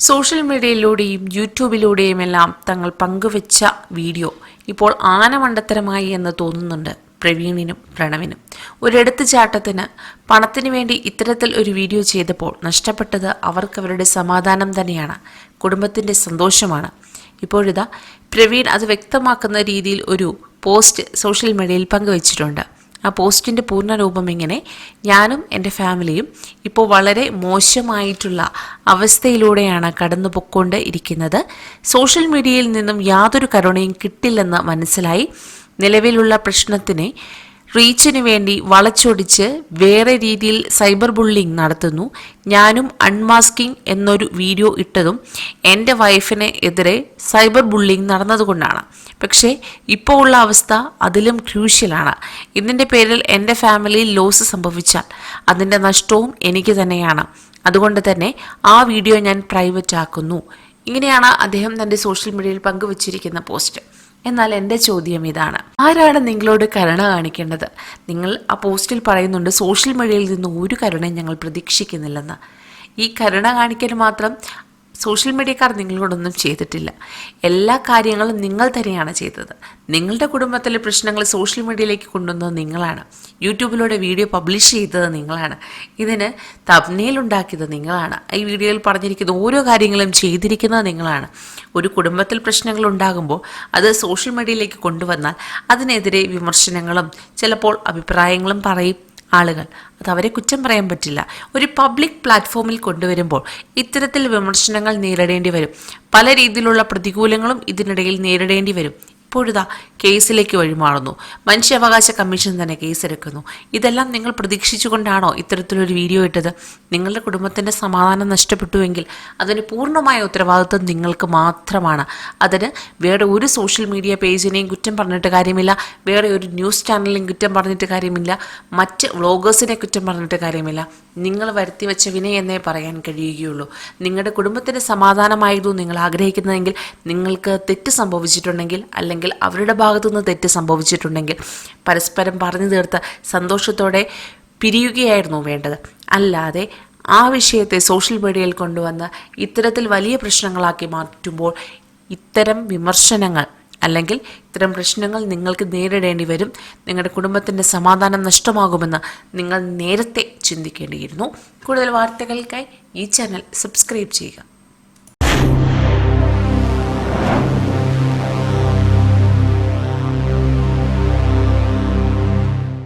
Social മീഡിയയിലൂടെയും യൂട്യൂബിലൂടെയും എല്ലാം തങ്ങൾ പങ്കുവെച്ച video ഇപ്പോൾ ആനമണ്ടത്തരമായി എന്ന് തോന്നുന്നുണ്ട് പ്രവീണിനും പ്രണവിനും. ഒരെടുത്തുചാട്ടത്തിന് പണത്തിന് വേണ്ടി ഇത്തരത്തിൽ ഒരു വീഡിയോ ചെയ്തപ്പോൾ നഷ്ടപ്പെട്ടത് അവർക്ക് അവരുടെ സമാധാനം തന്നെയാണ് കുടുംബത്തിന്റെ സന്തോഷമാണ്. ഇപ്പോഴിതാ പ്രവീൺ അത് വ്യക്തമാക്കുന്ന രീതിയിൽ ഒരു പോസ്റ്റ് സോഷ്യൽ മീഡിയയിൽ പങ്കുവച്ചിട്ടുണ്ട്. ആ പോസ്റ്റിന്റെ പൂർണരൂപം ഇങ്ങനെ ഞാനും എന്റെ ഫാമിലിയും ഇപ്പോൾ വളരെ മോശമായിട്ടുള്ള അവസ്ഥയിലൂടെയാണ് കടന്നു പൊക്കൊണ്ട് ഇരിക്കുന്നത്. സോഷ്യൽ മീഡിയയിൽ നിന്നും യാതൊരു കരുണയും കിട്ടില്ലെന്ന് മനസ്സിലായി. നിലവിലുള്ള പ്രശ്നത്തിനെ റീച്ചിന് വേണ്ടി വളച്ചൊടിച്ച് വേറെ രീതിയിൽ സൈബർ ബുള്ളിങ് നടത്തുന്നു. ഞാനും അൺമാസ്കിംഗ് എന്നൊരു വീഡിയോ ഇട്ടതും എന്റെ വൈഫിന് എതിരെ സൈബർ ബുള്ളിങ് നടന്നതുകൊണ്ടാണ്. പക്ഷേ ഇപ്പോൾ ഉള്ള അവസ്ഥ അതിലും ക്രൂഷ്യലാണ്. ഇതിന്റെ പേരിൽ എന്റെ ഫാമിലിയിൽ ലോസ് സംഭവിച്ചാൽ അതിന്റെ നഷ്ടവും എനിക്ക് തന്നെയാണ്. അതുകൊണ്ട് തന്നെ ആ വീഡിയോ ഞാൻ പ്രൈവറ്റ് ആക്കുന്നു ഇങ്ങനെയാണ് അദ്ദേഹം തന്റെ സോഷ്യൽ മീഡിയയിൽ പങ്കുവച്ചിരിക്കുന്ന പോസ്റ്റ്. എന്നാൽ എന്റെ ചോദ്യം ഇതാണ്. ആരാണ് നിങ്ങളോട് കരുണ കാണിക്കേണ്ടത്? നിങ്ങൾ ആ പോസ്റ്റിൽ പറയുന്നുണ്ട് സോഷ്യൽ മീഡിയയിൽ നിന്ന് ഒരു കരുണയും ഞങ്ങൾ പ്രതീക്ഷിക്കുന്നില്ലെന്ന്. ഈ കരുണ കാണിക്കൽ മാത്രം സോഷ്യൽ മീഡിയക്കാർ നിങ്ങളോടൊന്നും ചെയ്തിട്ടില്ല. എല്ലാ കാര്യങ്ങളും നിങ്ങൾ തന്നെയാണ് ചെയ്തത്. നിങ്ങളുടെ കുടുംബത്തിലെ പ്രശ്നങ്ങൾ സോഷ്യൽ മീഡിയയിലേക്ക് കൊണ്ടുവന്നത് നിങ്ങളാണ്. യൂട്യൂബിലൂടെ വീഡിയോ പബ്ലിഷ് ചെയ്തത് നിങ്ങളാണ്. ഇതിന് തബ്നയിൽ ഉണ്ടാക്കിയത് നിങ്ങളാണ്. ഈ വീഡിയോയിൽ പറഞ്ഞിരിക്കുന്ന ഓരോ കാര്യങ്ങളും ചെയ്തിരിക്കുന്നത് നിങ്ങളാണ്. ഒരു കുടുംബത്തിൽ പ്രശ്നങ്ങൾ ഉണ്ടാകുമ്പോൾ അത് സോഷ്യൽ മീഡിയയിലേക്ക് കൊണ്ടുവന്നാൽ അതിനെതിരെ വിമർശനങ്ങളും ചിലപ്പോൾ അഭിപ്രായങ്ങളും പറയും. ആളുകൾ. അത് അവരെ കുറ്റം പറയാൻ പറ്റില്ല. ഒരു പബ്ലിക് പ്ലാറ്റ്ഫോമിൽ കൊണ്ടുവരുമ്പോൾ ഇത്തരത്തിൽ വിമർശനങ്ങൾ നേരിടേണ്ടി വരും. പല രീതിയിലുള്ള പ്രതികൂലങ്ങളും ഇതിനിടയിൽ നേരിടേണ്ടി വരും. ഇപ്പോഴിതാ കേസിലേക്ക് വഴിമാറുന്നു. മനുഷ്യാവകാശ കമ്മീഷൻ തന്നെ കേസെടുക്കുന്നു. ഇതെല്ലാം നിങ്ങൾ പ്രതീക്ഷിച്ചുകൊണ്ടാണോ ഇത്തരത്തിലൊരു വീഡിയോ ഇട്ടത്? നിങ്ങളുടെ കുടുംബത്തിന്റെ സമാധാനം നഷ്ടപ്പെട്ടുവെങ്കിൽ അതിന് പൂർണമായ ഉത്തരവാദിത്വം നിങ്ങൾക്ക് മാത്രമാണ്. അതിന് വേറെ ഒരു സോഷ്യൽ മീഡിയ പേജിനെയും കുറ്റം പറഞ്ഞിട്ട് കാര്യമില്ല. വേറെ ഒരു ന്യൂസ് ചാനലിനെയും കുറ്റം പറഞ്ഞിട്ട് കാര്യമില്ല. മറ്റ് വ്ളോഗേഴ്സിനെ കുറ്റം പറഞ്ഞിട്ട് കാര്യമില്ല. നിങ്ങൾ വരുത്തി വെച്ച വിനയെന്നേ പറയാൻ കഴിയുകയുള്ളൂ. നിങ്ങളുടെ കുടുംബത്തിന്റെ സമാധാനമായിരുന്നു നിങ്ങൾ ആഗ്രഹിക്കുന്നതെങ്കിൽ നിങ്ങൾക്ക് തെറ്റ് സംഭവിച്ചിട്ടുണ്ടെങ്കിൽ അല്ലെങ്കിൽ അവരുടെ ഭാഗത്തുനിന്ന് തെറ്റ് സംഭവിച്ചിട്ടുണ്ടെങ്കിൽ പരസ്പരം പറഞ്ഞു തീർത്ത് സന്തോഷത്തോടെ പിരിയുകയായിരുന്നു വേണ്ടത്. അല്ലാതെ ആ വിഷയത്തെ സോഷ്യൽ മീഡിയയിൽ കൊണ്ടുവന്ന് ഇത്തരത്തിൽ വലിയ പ്രശ്നങ്ങളാക്കി മാറ്റുമ്പോൾ ഇത്തരം വിമർശനങ്ങൾ അല്ലെങ്കിൽ ഇത്തരം പ്രശ്നങ്ങൾ നിങ്ങൾക്ക് നേരിടേണ്ടി വരും. നിങ്ങളുടെ കുടുംബത്തിന്റെ സമാധാനം നഷ്ടമാകുമെന്ന് നിങ്ങൾ നേരത്തെ ചിന്തിക്കേണ്ടിയിരുന്നു. കൂടുതൽ വാർത്തകൾക്കായി ഈ ചാനൽ സബ്സ്ക്രൈബ് ചെയ്യുക.